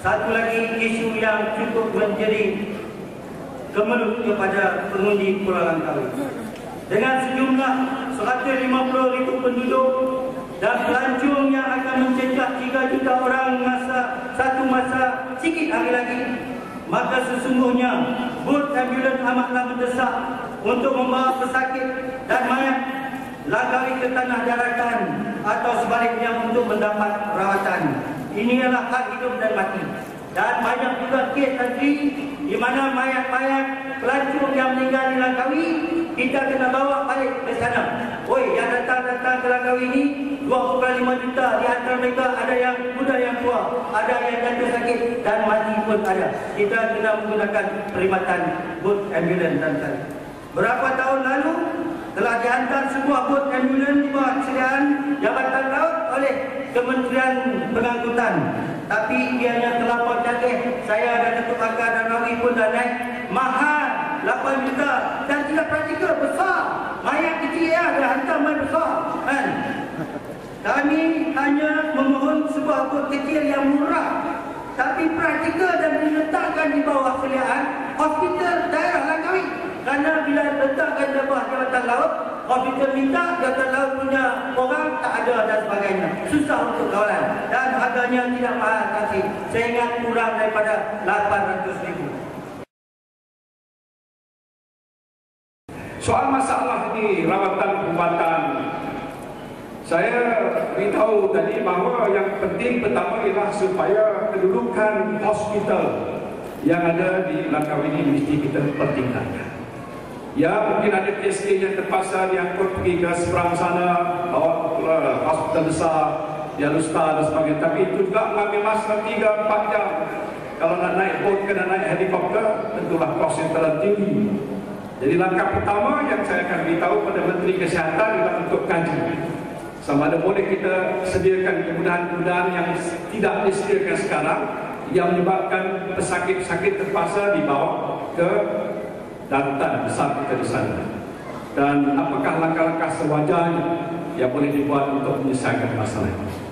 Satu lagi isu yang cukup menjadi kemelut kepada pengundi Pulau Langkawi. Dengan sejumlah 150 ribu penduduk dan pelancong yang akan mencecah 3 juta orang masa satu masa sikit hari lagi, maka sesungguhnya bot ambulans amatlah mendesak untuk membawa pesakit dan mayat Langkawi ke tanah daratan atau sebaliknya untuk mendapat rawatan. Ini adalah hak hidup dan mati. Dan banyak juga kes tadi di mana mayat-mayat pelancong yang meninggal di Langkawi kita kena bawa balik ke sana. Oi, yang datang-datang ke Langkawi ini 2.5 juta di antara mereka ada yang tua, ada yang jatuh sakit dan mati pun ada. Kita kena menggunakan perkhidmatan boot ambulans dan tadi. Berapa tahun lalu telah dihantar bot ambulans di bawah kesediaan Jabatan Laut oleh Kementerian Pengangkutan. Tapi ianya terlampau canggih. Saya dan Datuk Akar dan Rawi pun dah naik. Mahal 8 juta dan tidak praktikal besar. Mayat kecil ya, dah hantar mayat besar. Kan? Kami hanya memohon sebuah bot kecil yang murah. Tapi praktikal dan diletakkan di bawah kesediaan hospital daerah Langkawi. Karena bila letakkan di bawah jabatan laut, hospital minta jabatan laut punya orang tak ada dan sebagainya. Susah untuk kawalan. Dan harganya tidak mahal kasih. Saya ingat kurang daripada 800 ribu. Soal masalah di rawatan perubatan saya beritahu tadi bahawa yang penting pertama ialah supaya kedudukan hospital yang ada di Langkawi ini mesti kita pertingkatkan. Ya mungkin ada kes-kes yang terpaksa diangkut pergi ke seberang sana bawa ke hospital besar di Alustar dan sebagainya. Tapi itu juga mengambil masa 3-4 jam. Kalau nak naik boat kena naik helikopter, tentulah kos yang terlalu tinggi. Jadi langkah pertama yang saya akan beritahu pada Menteri Kesihatan adalah untuk kaji. Sama ada boleh kita sediakan kemudahan-kemudahan yang tidak disediakan sekarang yang menyebabkan pesakit-pesakit terpaksa dibawa ke daratan besar kita di sana. Dan apakah langkah-langkah sewajarnya yang boleh dibuat untuk menyelesaikan masalah ini?